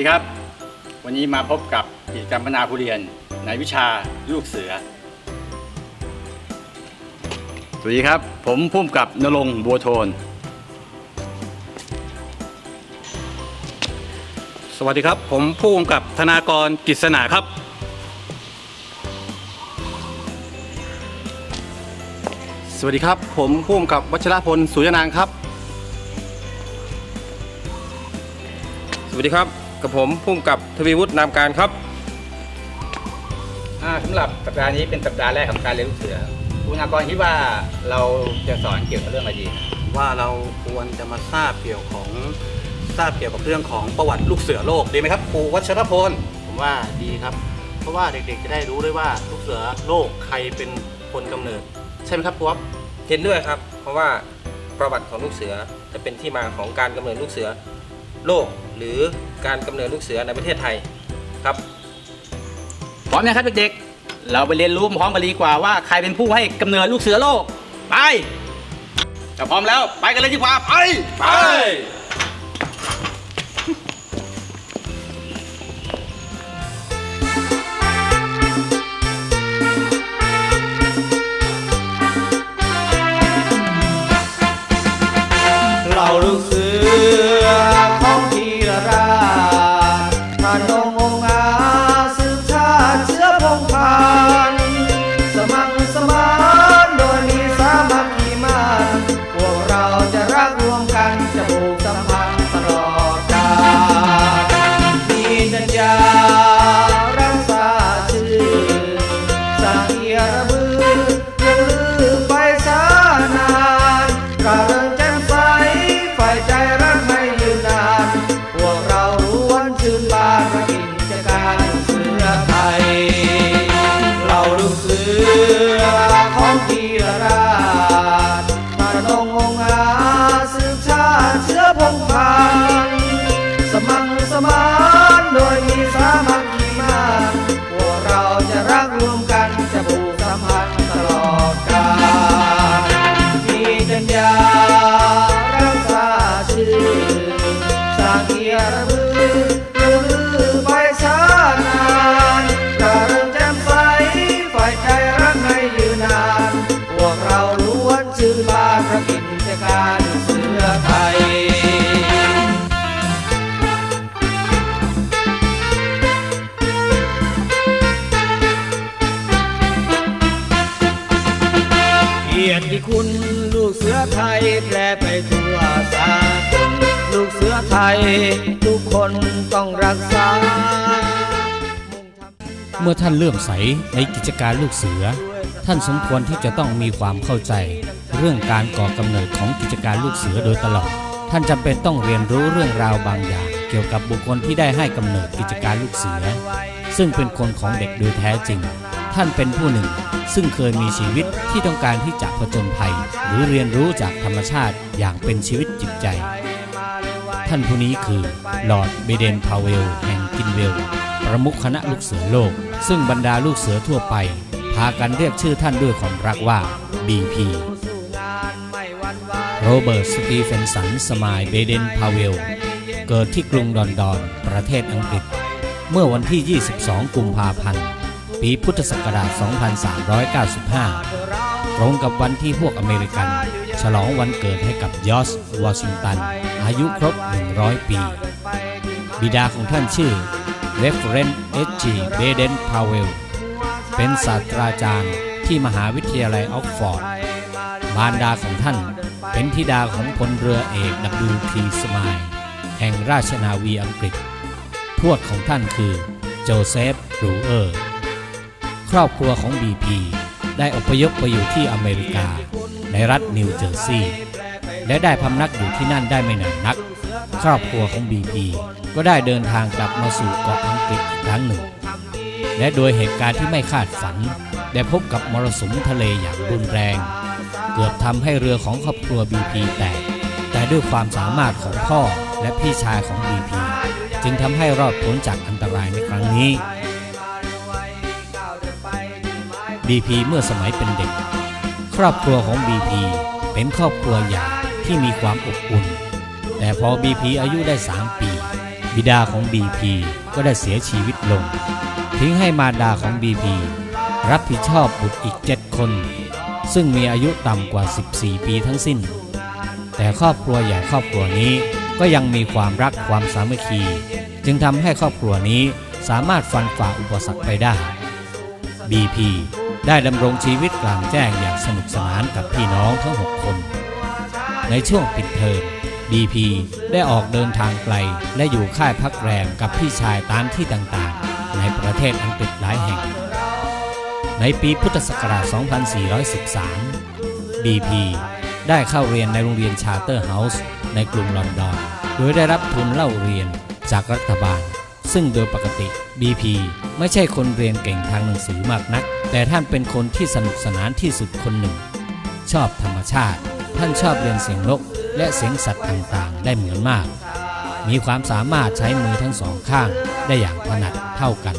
ดีครับ วันนี้มาพบกับกิจกรรมพนาผู้เรียนในวิชาลูกเสือ สวัสดีครับ ผมพุ่มกับนรงค์บัวโทน สวัสดีครับ ผมผู้กำกับธนากรกิษณาครับ สวัสดีครับ ผมผู้กำกับวัชรพลสุยนางครับ สวัสดีครับ กับผมพุ่มกับทวีวุฒินามการครับอ่าสำหรับสัปดาห์นี้เป็นสัปดาห์แรกของการเรียนลูกเสือคุณอากรคิดว่าเราจะสอนเกี่ยวกับเรื่องอะไรดี ว่าเราควรจะมาทราบเกี่ยวของทราบเกี่ยวกับเรื่องของประวัติลูกเสือโลกดีไหมครับครูวัชรพลผมว่าดีครับ เพราะว่าเด็กๆ จะได้รู้ด้วยว่าลูกเสือโลกใครเป็นคนกำเนิด ใช่ไหมครับครูอ๊อฟเห็นด้วยครับ เพราะว่าประวัติของลูกเสือจะเป็นที่มาของการกำเนิดลูกเสือโลก หรือการกำเนิดลูกเสือในประเทศไทยครับพร้อมนะครับเด็กๆเราไปเรียนรู้พร้อมกันดีกว่าว่าใครเป็นผู้ให้กำเนิดลูกเสือโลกไปถ้าพร้อมแล้วไปกันเลยดีกว่าไปไป กียรติคุณ ลูกเสือไทยแพร่ไปทั่วสากลลูกเสือไทย ทุกคนต้องรักษา เมื่อท่านเลื่อมใสในกิจการลูกเสือ ท่านสมควรที่จะต้องมีความเข้าใจ เรื่องการก่อกำเนิดของกิจการลูกเสือโดยตลอด ท่านจำเป็นต้องเรียนรู้เรื่องราวบางอย่าง เกี่ยวกับบุคคลที่ได้ให้กำเนิดกิจการลูกเสือ ซึ่งเป็นคนของเด็กโดยแท้จริง ท่านเป็นผู้หนึ่ง ซึ่งเคยมีชีวิตที่ต้องการที่จะผจญภัย หรือเรียนรู้จากธรรมชาติอย่างเป็นชีวิตจิตใจ ท่านผู้นี้คือลอร์ดเบเดนพาวเวลแห่งกินเวลประมุขคณะลูกเสือโลก ซึ่งบรรดาลูกเสือทั่วไป พากันเรียกชื่อท่านด้วยความรักว่า BP โรเบิร์ตสตีเฟนสันสมายเบเดนพาวเวล เกิดที่กรุงลอนดอน ประเทศอังกฤษ เมื่อวันที่ 22 กุมภาพันธ์ ปีพุทธศักราช 2395 ตรงกับวันที่พวกอเมริกัน ฉลองวันเกิดให้กับยอร์วอชิงตัน อายุครบ 100 ปี บิดาของท่านชื่อเรฟเรนเอจีเบเดนพาวเวล เป็นศาสตราจารย์ที่มหาวิทยาลัยออกฟอร์ด มารดาของท่านเป็นธิดาของพลเรือเอก W.T. สมายแห่งราชนาวีอังกฤษ ทวดของท่านคือโจเซฟรูเออร์ ครอบครัวของ BP ได้อพยพไปอยู่ที่อเมริกา ในรัฐนิวเจอร์ซีย์และได้พำนักอยู่ที่นั่นได้ไม่นานนัก ครอบครัวของ BP ก็ได้เดินทางกลับมาสู่เกาะอังกฤษอีกครั้งหนึ่ง และโดยเหตุการณ์ที่ไม่คาดฝัน ได้พบกับมรสุมทะเลอย่างรุนแรง เกือบทำให้เรือของครอบครัว BP แตกแต่ด้วยความสามารถของพ่อและพี่ชายของ BP จึงทำให้รอดพ้นจากอันตรายในครั้งนี้ BP เมื่อสมัยเป็นเด็ก ครอบครัวของ BP เป็นครอบครัวใหญ่ที่มีความอบอุ่น แต่พอ BP อายุได้ 3 ปี บิดาของ BP ก็ได้เสียชีวิตลง ทิ้งให้มารดาของ BP รับผิดชอบบุตรอีก 7 คน ซึ่งมีอายุต่ำกว่า 14 ปีทั้งสิ้น แต่ครอบครัวใหญ่ครอบครัวนี้ก็ยังมีความรักความสามัคคี จึงทำให้ครอบครัวนี้สามารถฟันฝ่าอุปสรรคไปได้ BP ได้ดำรงชีวิตกลางแจ้งอย่างสนุกสนานกับพี่น้องทั้ง 6 คน ในช่วงปิดเทอม BP ได้ออกเดินทางไกล และอยู่ค่ายพักแรมกับพี่ชายตามที่ต่างๆ ในประเทศอังกฤษหลายแห่ง ในปีพุทธศักราช 2413 BP ได้เข้าเรียนในโรงเรียนชาเตอร์เฮาส์ในกรุงลอนดอน โดยได้รับทุนเล่าเรียนจากรัฐบาล ซึ่งโดยปกติ BP ไม่ใช่คนเรียนเก่งทางหนังสือมากนัก แต่ท่านเป็นคนที่สนุกสนานที่สุดคนหนึ่ง ชอบธรรมชาติ ท่านชอบเรียนเสียงนก และเสียงสัตว์ต่างๆ ได้เหมือนมาก มีความสามารถใช้มือทั้งสองข้างได้อย่างถนัดเท่ากัน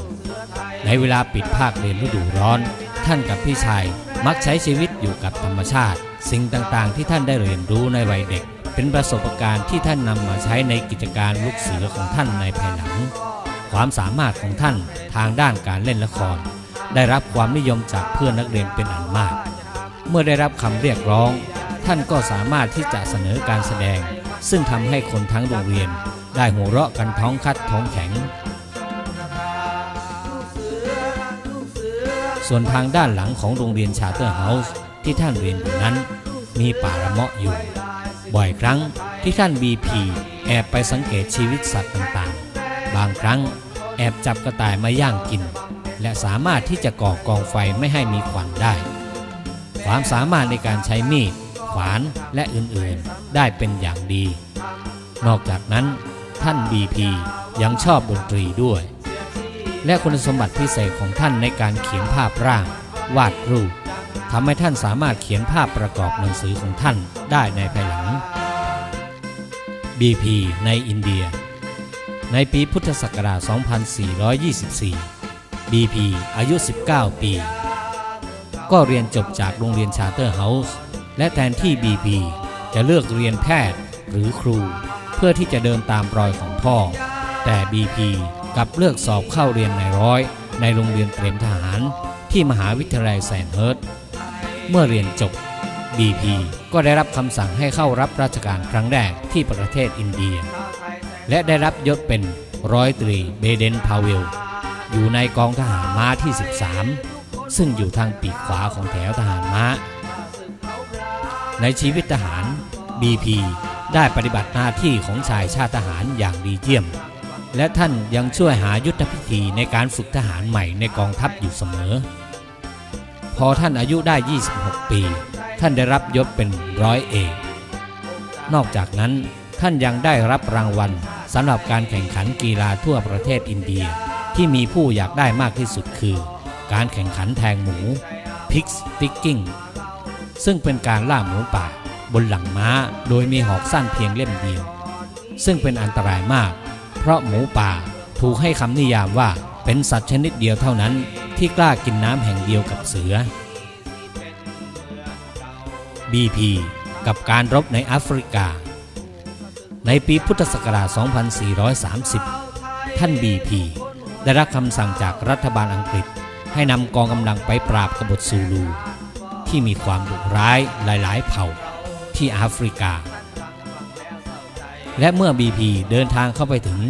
ในเวลาปิดภาคเรียนฤดูร้อน ท่านกับพี่ชายมักใช้ชีวิตอยู่กับธรรมชาติ สิ่งต่างๆ ที่ท่านได้เรียนรู้ในวัยเด็ก เป็นประสบการณ์ที่ท่านนำมาใช้ในกิจการลูกเสือของท่านในภายหลัง ความสามารถของท่านทางด้านการเล่นละคร ได้รับความนิยมจากเพื่อนนักเรียนเป็นอันมาก เมื่อได้รับคำเรียกร้อง ท่านก็สามารถที่จะเสนอการแสดง ซึ่งทำให้คนทั้งโรงเรียน ได้หัวเราะกันท้องคัดท้องแข็ง ส่วนทางด้านหลังของโรงเรียนชาเตอร์เฮาส์ที่ท่านเรียนอยู่นั้น มีป่าระเมาะอยู่ บ่อยครั้งที่ท่านบีพีแอบไปสังเกตชีวิตสัตว์ต่างๆ บางครั้งแอบจับกระต่ายมาย่างกิน และสามารถที่จะก่อกองไฟไม่ให้มีควันได้ ความสามารถในการใช้มีด ขวานและอื่นๆ ได้เป็นอย่างดี นอกจากนั้นท่าน BP ยังชอบดนตรีด้วย และคุณสมบัติพิเศษของท่านในการเขียนภาพร่าง วาดรูปทำให้ท่านสามารถเขียนภาพประกอบหนังสือของท่านได้ในภายหลัง BP ในอินเดีย ในปีพุทธศักราช 2424 BP อายุ 19 ปี ก็เรียนจบจากโรงเรียนชาร์เตอร์เฮาส์และแทนที่ BP จะเลือกเรียนแพทย์หรือครู เพื่อที่จะเดินตามรอยของพ่อ แต่ BP กลับเลือกสอบเข้าเรียนในร้อย ในโรงเรียนเตรียมทหาร ที่มหาวิทยาลัยแซนเฮิร์ตเมื่อเรียนจบ BP ก็ได้รับคำสั่งให้เข้ารับราชการครั้งแรกที่ประเทศอินเดีย และได้รับยศเป็นร้อยตรีเบเดนพาเวล อยู่ในกองทหารม้าที่ 13 ซึ่งอยู่ทางปีกขวาของแถวทหารม้า ในชีวิตทหาร BP ได้ปฏิบัติหน้าที่ของชายชาติทหารอย่างดีเยี่ยม และท่านยังช่วยหายุทธพิธีในการฝึกทหารใหม่ในกองทัพอยู่เสมอ พอท่านอายุได้ 26 ปี ท่านได้รับยศเป็นร้อยเอกนอกจากนั้นท่านยังได้รับรางวัลสำหรับการแข่งขันกีฬาทั่วประเทศอินเดีย ที่มีผู้อยากได้มากที่สุดคือ การแข่งขันแทงหมู Pig Sticking ซึ่งเป็นการล่าหมูป่าบนหลังม้าโดยมีหอกสั้นเพียงเล่มเดียว ซึ่งเป็นอันตรายมาก เพราะหมูป่าถูกให้คำนิยามว่าเป็นสัตว์ชนิดเดียวเท่านั้นที่กล้ากินน้ำแห่งเดียวกับเสือ BP กับการรบในแอฟริกา ในปีพุทธศักราช 2430 ท่าน BP ได้รับคำสั่งจากรัฐบาลอังกฤษ ให้นำกองกำลังไปปราบกบฏซูลู ที่มีความดุร้ายหลาย ๆ เผ่าที่แอฟริกา และเมื่อ BP เดินทางเข้าไปถึง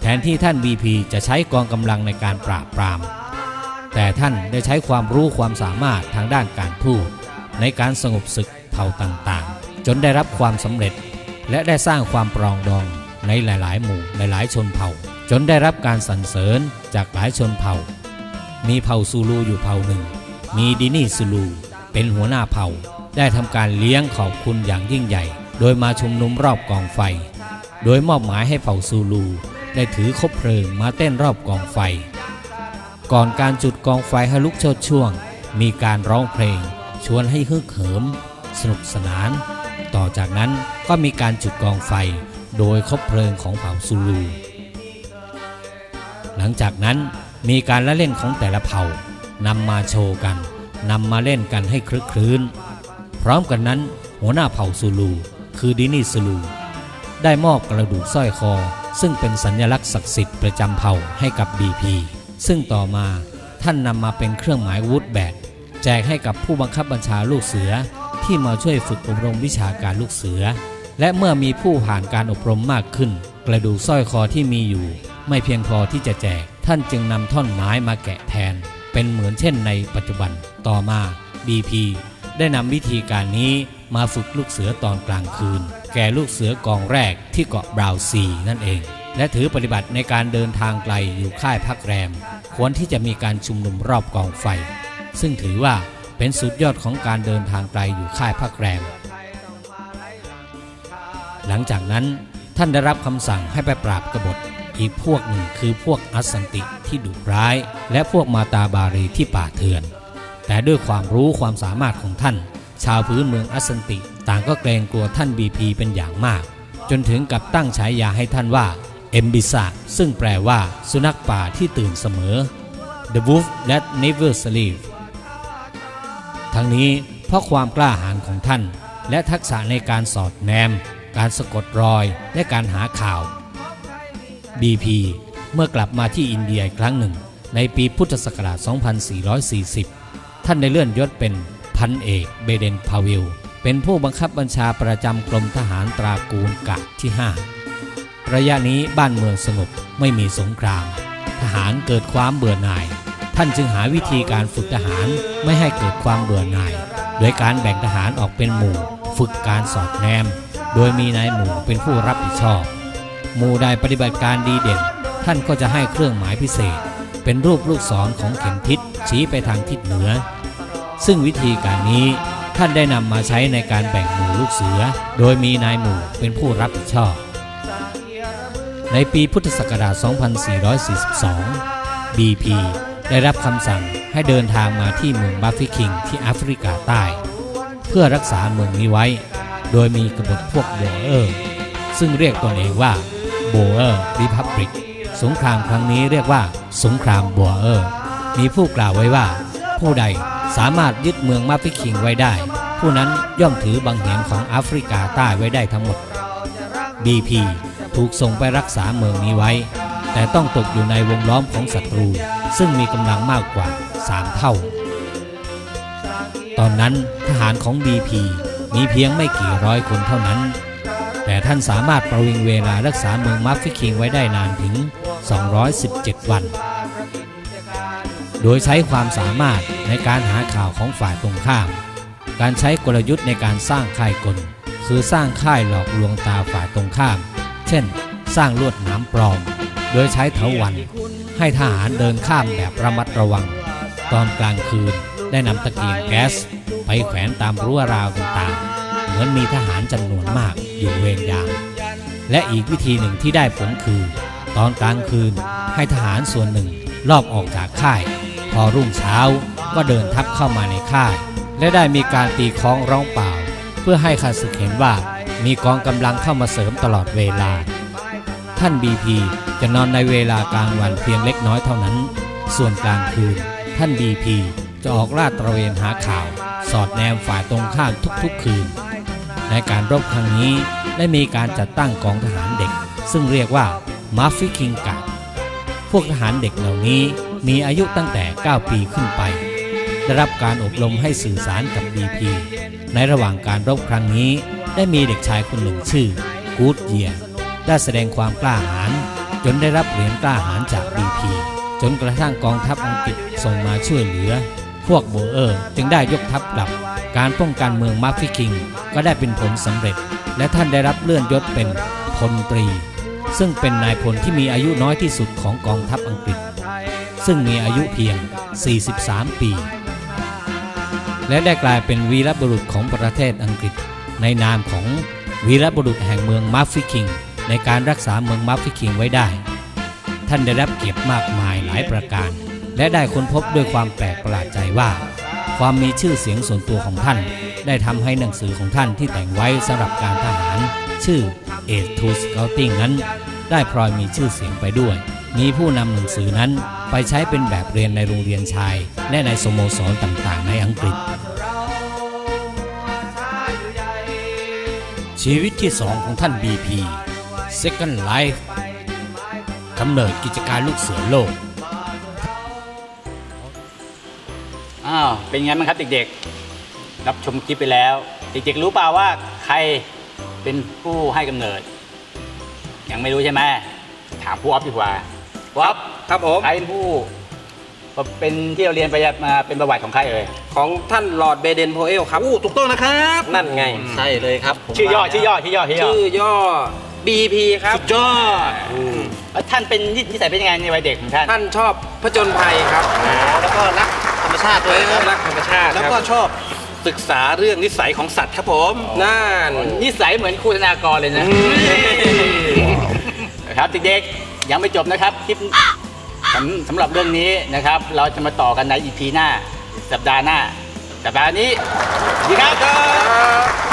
แทนที่ท่าน BP จะใช้กองกำลังในการปราบปราม แต่ท่านได้ใช้ความรู้ความสามารถทางด้านการทูตในการสงบศึกเผ่าต่าง ๆ จนได้รับความสำเร็จและได้สร้างความปรองดองในหลาย ๆ หมู่หลาย ๆ ชนเผ่า จนได้รับการสรรเสริญจากหลายชนเผ่า มีเผ่าซูลูอยู่เผ่าหนึ่ง มีดินี่ซูลูเป็นหัวหน้าเผ่า ได้ทำการเลี้ยงขอบคุณอย่างยิ่งใหญ่ โดยมาชุมนุมรอบกองไฟ โดยมอบหมายให้เผ่าซูลูได้ถือคบเพลิงมาเต้นรอบกองไฟ ก่อนการจุดกองไฟให้ลุกโชดช่วง มีการร้องเพลง ชวนให้ฮึกเหิม สนุกสนาน ต่อจากนั้นก็มีการจุดกองไฟ โดยคบเพลิงของเผ่าซูลู หลังจากนั้นมีการละเล่นของแต่ละเผ่านำมาโชว์กันนำมาเล่นกันให้คลึกคลื้น พร้อมกันนั้น หัวหน้าเผ่าซูลู คือดินีซูลู ได้มอบกระดูกสร้อยคอ ซึ่งเป็นสัญลักษณ์ศักดิ์สิทธิ์ประจำเผ่าให้กับ BP ซึ่งต่อมาท่านนำมาเป็นเครื่องหมายวูดแบดแจกให้กับผู้บังคับบัญชาลูกเสือที่มาช่วยฝึกอบรมวิชาการลูกเสือ และเมื่อมีผู้ผ่านการอบรมมากขึ้น กระดูกสร้อยคอที่มีอยู่ ไม่เพียงพอที่จะแจก ท่านจึงนำท่อนไม้มาแกะแทน เป็นเหมือนเช่นในปัจจุบันต่อมา BP ได้นำวิธีการนี้มาฝึกลูกเสือตอนกลางคืน แก่ลูกเสือกองแรกที่เกาะบราวซีนั่นเอง และถือปฏิบัติในการเดินทางไกลอยู่ค่ายพักแรม ควรที่จะมีการชุมนุมรอบกองไฟ ซึ่งถือว่าเป็นสุดยอดของการเดินทางไกลอยู่ค่ายพักแรม หลังจากนั้นท่านได้รับคำสั่งให้ไปปราบกบฏ อีกพวกหนึ่งคือพวกอัสสันติที่ดุร้าย และพวกมาตาบารีที่ป่าเถื่อน แต่ด้วยความรู้ความสามารถของท่าน ชาวพื้นเมืองอัสสันติต่างก็เกรงกลัวท่านบีพีเป็นอย่างมาก จนถึงกับตั้งฉายาให้ท่านว่าเอมบิซาซึ่งแปลว่าสุนัขป่าที่ตื่นเสมอ The Wolf That Never Sleeps ทั้งนี้เพราะความกล้าหาญของท่าน และทักษะในการสอดแนม การสะกดรอย และการหาข่าว BP เมื่อกลับมาที่อินเดียอีกครั้งหนึ่ง ในปีพุทธศักราช 2440 ท่านได้เลื่อนยศเป็นพันเอกเบเดนพาวิล เป็นผู้บังคับบัญชาประจำกรมทหารตรากูลกะที่ 5 ระยะนี้บ้านเมืองสงบไม่มีสงคราม ทหารเกิดความเบื่อหน่าย ท่านจึงหาวิธีการฝึกทหารไม่ให้เกิดความเบื่อหน่าย โดยการแบ่งทหารออกเป็นหมู่ ฝึกการสอดแนม โดยมีนายหมู่เป็นผู้รับผิดชอบ มู่ใดปฏิบัติการดีเด่น ท่านก็จะให้เครื่องหมายพิเศษ เป็นรูปลูกศรของเข็มทิศชี้ไปทางทิศเหนือ ซึ่งวิธีการนี้ท่านได้นำมาใช้ในการแบ่งหมู่ลูกเสือ โดยมีนายหมู่เป็นผู้รับผิดชอบ ในปีพุทธศักราช 2442 BP ได้รับคำสั่งให้เดินทางมาที่เมืองบัฟฟิคิงที่แอฟริกาใต้ เพื่อรักษาเมืองนี้ไว้ โดยมีกบฏพวกโบเออร์ซึ่งเรียกตนเองว่า โบเออร์ริพับริกสงครามครั้งนี้เรียกว่า สงครามโบเออร์มีผู้กล่าวไว้ว่า ผู้ใดสามารถยึดเมืองมาฟิคิงไว้ได้ ผู้นั้นย่อมถือบังเหียนของแอฟริกาใต้ไว้ได้ทั้งหมด BP ถูกส่งไปรักษาเมืองนี้ไว้ แต่ต้องตกอยู่ในวงล้อมของศัตรู ซึ่งมีกำลังมากกว่า 3 เท่า ตอนนั้นทหารของ BP มีเพียงไม่กี่ร้อยคนเท่านั้น แต่ท่านสามารถประวิงเวลารักษาเมืองมัฟฟิคิงไว้ได้นานถึง 217 วัน โดยใช้ความสามารถในการหาข่าวของฝ่ายตรงข้าม การใช้กลยุทธ์ในการสร้างค่ายกล คือสร้างค่ายหลอกลวงตาฝ่ายตรงข้าม เช่น สร้างลวดหน้ำปลอม โดยใช้เถาวัน ให้ทหารเดินข้ามแบบระมัดระวัง ตอนกลางคืนได้นำตะเกียงแก๊สไปแขวนตามรั้วราวต่างๆ เหมือนมีทหารจำนวนมาก อยู่เวรยาม และอีกวิธีหนึ่งที่ได้ผลคือ ตอนกลางคืนให้ทหารส่วนหนึ่งรอบออกจากค่าย พอรุ่งเช้าก็เดินทับเข้ามาในค่าย และได้มีการตีคล้องร้องเปล่า เพื่อให้ข้าศึกเห็นว่ามีกองกำลังเข้ามาเสริมตลอดเวลา ท่านบีพีจะนอนในเวลากลางวันเพียงเล็กน้อยเท่านั้น ส่วนกลางคืน ท่านบีพีจะออกลาดตระเวนหาข่าว สอดแนมฝ่ายตรงข้ามทุกๆคืน ในการรบครั้งนี้ได้มีการจัดตั้งกองทหารเด็ก ซึ่งเรียกว่ามาฟิคิงกาพวกทหารเด็กเหล่านี้มีอายุตั้งแต่ 9 ปีขึ้นไป ได้รับการอบรมให้สื่อสารกับ BP ในระหว่างการรบครั้งนี้ได้มีเด็กชายคนหนึ่งชื่อกูดเยียได้แสดงความกล้าหาญจนได้รับเหรียญกล้าหาญจาก BP จนกระทั่งกองทัพอังกฤษส่งมาช่วยเหลือ พวกโบเออร์จึงได้ยกทัพกลับ การป้องกันเมืองมาฟิคิง ก็ได้เป็นผลสำเร็จ และท่านได้รับเลื่อนยศเป็นพลตรี ซึ่งเป็นนายพลที่มีอายุน้อยที่สุดของกองทัพอังกฤษ ซึ่งมีอายุเพียง 43 ปี และได้กลายเป็นวีรบุรุษของประเทศอังกฤษ ในนามของวีรบุรุษแห่งเมืองมาฟิคิง ในการรักษาเมืองมาฟิคิงไว้ได้ ท่านได้รับเกียรติมากมายหลายประการ และได้ค้นพบด้วยความแปลกประหลาดใจว่า ความมีชื่อเสียงส่วนตัวของท่าน ได้ทำให้หนังสือของท่านที่แต่งไว้สำหรับการทหาร ชื่อ a to Scouting นั้น ได้พลอยมีชื่อเสียงไปด้วย มีผู้นำหนังสือนั้นไปใช้เป็นแบบเรียนในโรงเรียนชาย และในสโมสรต่างๆ ในอังกฤษ ชีวิตที่สองของท่าน BP Second Life กำเนิดกิจการลูกเสือโลกาวเป็นไงบ้างครับเด็กๆ รับชมคลิปไปแล้ว เด็กๆรู้เปล่าว่าใครเป็นผู้ให้กำเนิด ยังไม่รู้ใช่ไหมถามผู้ออฟดีกว่าผู้ออฟครับผม ใครเป็นผู้เป็นที่เราเรียนไปมาเป็นประวัติของใครเอ่ยของท่านลอร์ดเบเดนโพเอลครับอู้ถูกต้องนะครับ นั่นไง ใช่เลยครับผมชื่อย่อว่าชื่อย่อชื่อย่อชื่อย่อชื่อย่อ BP ครับสุดยอดแล้วท่านเป็นนิสัยเป็นยังไงในวัยเด็กของท่าน ท่านชอบผจญภัยครับ แล้วก็รักธรรม ชาติด้วยครับรักธรรมชาติแล้วคก็รับชอบศึกษาเรื่องนิสัยของสัตว์ครับผมนั่นนิสัยเหมือนครูธนากรเลยนะนะครับเด็กๆยังไม่จบนะครับคลิปสำสำหรับเรื่องนี้นะครับ เราจะมาต่อกันใน EP หน้า สัปดาห์หน้าสัปดาห์นี้สวัสดีครับ